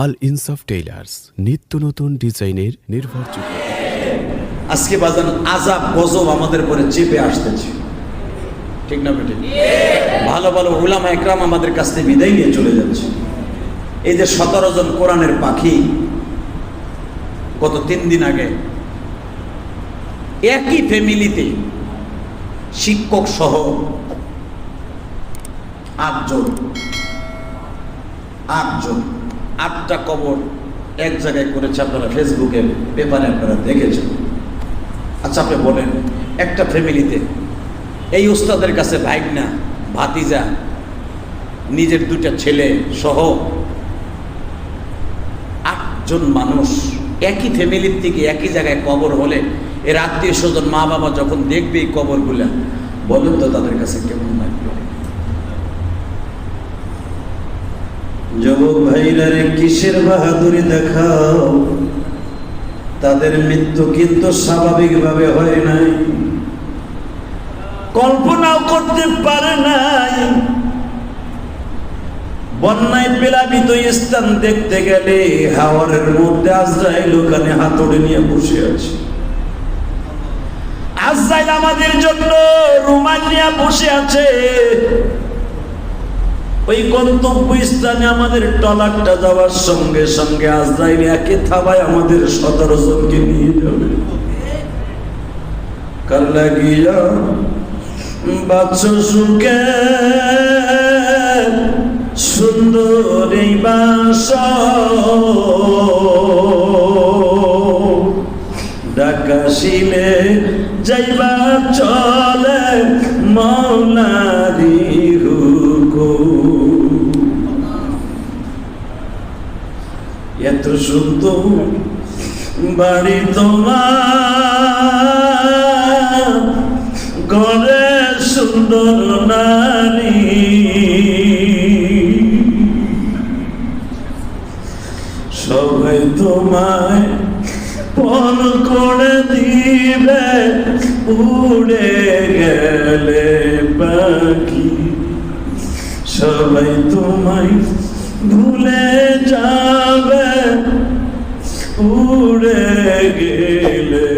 আল ইনসাফ টেইলার্স নিত্য নতুন ডিজাইনের নির্ভরযোগ্য। আজকে বাজান আজাব, গজব আমাদের পরে চেপে আসতেছে। ঠিক না বেটে? ভালো ভালো উলামা একরাম আমাদের কাছ থেকে বিদায় নিয়ে চলে যাচ্ছে। এই যে সতেরো জন কোরআনের পাখি গত তিন দিন আগে একই ফ্যামিলিতে শিক্ষক সহ আটজন আটজন আটটা কবর এক জায়গায় করেছে আপনারা ফেসবুকে, পেপারে আপনারা দেখেছেন। আচ্ছা আপনি বলেন, একটা ফ্যামিলিতে এই উস্তাদের কাছে ভাইগনা, ভাতিজা, নিজের দুটা ছেলে সহ আটজন মানুষ একই ফ্যামিলির থেকে একই জায়গায় কবর হলে এর আত্মীয় স্বজন মা বাবা যখন দেখবে এই কবরগুলা, বলেন তো তাদের কাছে কেমন লাগবে? যুবক ভাইরা রে কিসের বাহাদুরি দেখাও? তাদের মৃত্যু কিন্তু স্বাভাবিকভাবে হয় নাই। কল্পনাও করতে পারে নাই। বন্যায় প্লাবিত স্থান দেখতে গেলে হাওয়ারের মধ্যে আজরাইল ওখানে হাতুড়ে নিয়ে বসে আছে। আজরাইল আমাদের জন্য রুমাল নিয়ে বসে আছে। ওই গন্তব্য স্থানে আমাদের টলারটা যাওয়ার সঙ্গে সঙ্গে আজ আজরাইল একে থাবায় আমাদের সতেরো জনকে নিয়ে যাবে। কার লাগিয়া বাচ্চ সুখে সুন্দর এই বাস। ডাকাশিলে যাইবা চলে মৌলারি সুন্দর বাড়ি তোমার ঘরে সুন্দর নারী। সবাই তোমায় পণ করে দিবে, উড়ে গেলে পাখি। সবাই তোমায় ভুলে যাবে উড়ে গেলে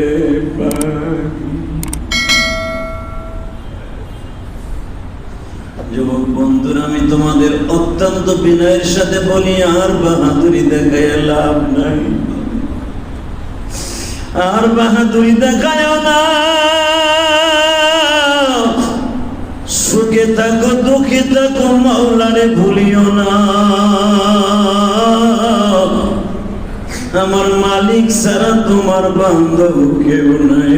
যুবক বন্ধুরা, আমি তোমাদের অত্যন্ত বিনয়ের সাথে বলি, আর বাহাদুরি দেখায় লাভ নাই। আর বাহাদুরি দেখায় না। সুখে থাকো, দুঃখে থাকো, মাওলারে ভুলিও না। আমার মালিক ছাড়া তোমার বান্ধব কেউ নাই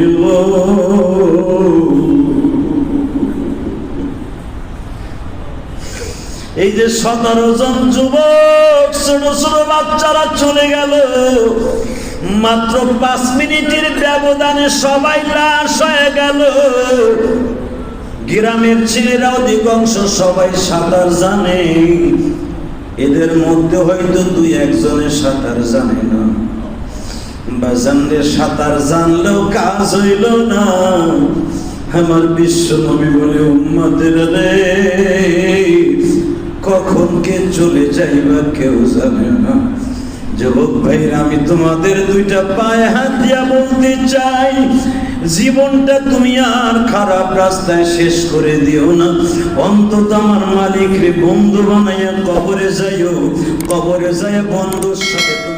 এই যে সতেরো জন যুবক, ছোট ছোট বাচ্চারা চলে গেল। মাত্র পাঁচ মিনিটের ব্যবধানে সবাই লাশ হয়ে গেল। গ্রামের ছেলেরা অধিকাংশ সবাই সাঁতার জানে। এদের মধ্যে হয়তো দুই একজনের সাঁতার জানে না। বাজানদের সাঁতার জানলেও কাজ হইল না। আমার বিশ্ব নবী বলে উম্মাদের রে, কখন কে চলে যাইবা কেউ জানে না। যুবক ভাইরা, আমি তোমাদের দুইটা পায়ে হাত দিয়া বলতে চাই জীবনটা তুমি আর খারাপ রাস্তায় শেষ করে দিও না। অন্তত আমার মালিক রে বন্ধু বানাইয়া কবরে যাইও। কবরে যাইয়া বন্ধুর সাথে